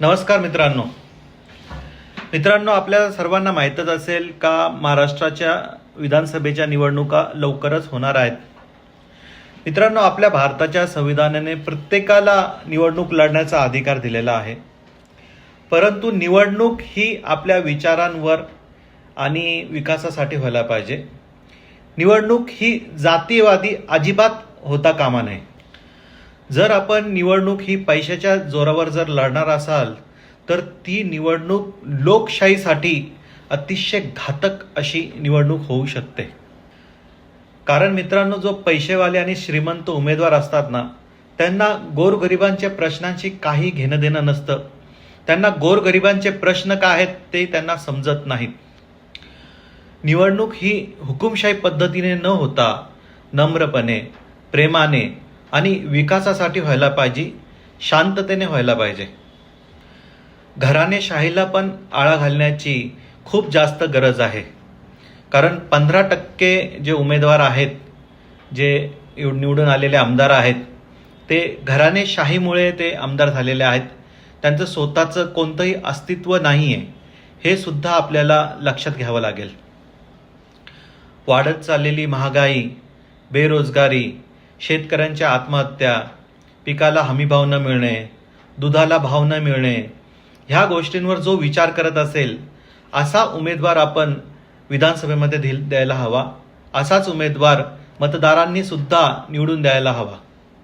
नमस्कार मित्रांनो. मित्रांनो आपल्या सर्वांना माहीतच असेल का महाराष्ट्राच्या विधानसभेच्या निवडणुका लवकरच होणार आहेत. मित्रांनो आपल्या भारताच्या संविधानाने प्रत्येकाला निवडणूक लढण्याचा अधिकार दिलेला आहे. परंतु निवडणूक ही आपल्या विचारांवर आणि विकासासाठी व्हायला पाहिजे. निवडणूक ही जातीयवादी अजिबात होता कामा नये. जर आपण निवडणूक ही पैशाच्या जोरावर जर लढणार असाल तर ती निवडणूक लोकशाहीसाठी अतिशय घातक अशी निवडणूक होऊ शकते. कारण मित्रांनो जो पैसेवाले आणि श्रीमंत उमेदवार असतात ना त्यांना गोरगरिबांच्या प्रश्नांशी काही घेणं देणं नसतं. त्यांना गोरगरिबांचे प्रश्न काय आहेत ते त्यांना समजत नाहीत. निवडणूक ही हुकुमशाही पद्धतीने न होता नम्रपणे प्रेमाने आणि विकासासाठी व्हायला पाहिजे शांततेने व्हायला पाहिजे. घराणेशाहीला पण आळा घालण्याची खूप जास्त गरज आहे. कारण पंधरा टक्के जे उमेदवार आहेत जे निवडून आलेले आमदार आहेत ते घराणेशाहीमुळे ते आमदार झालेले आहेत. त्यांचं स्वतःचं कोणतंही अस्तित्व नाही आहे हे सुद्धा आपल्याला लक्षात घ्यावं लागेल. वाढत चाललेली महागाई बेरोजगारी शेतकऱ्यांच्या आत्महत्या पिकाला हमीभाव न मिळणे दुधाला भाव न मिळणे ह्या गोष्टींवर जो विचार करत असेल असा उमेदवार आपण विधानसभेमध्ये दिल द्यायला हवा. असाच उमेदवार मतदारांनी सुद्धा निवडून द्यायला हवा.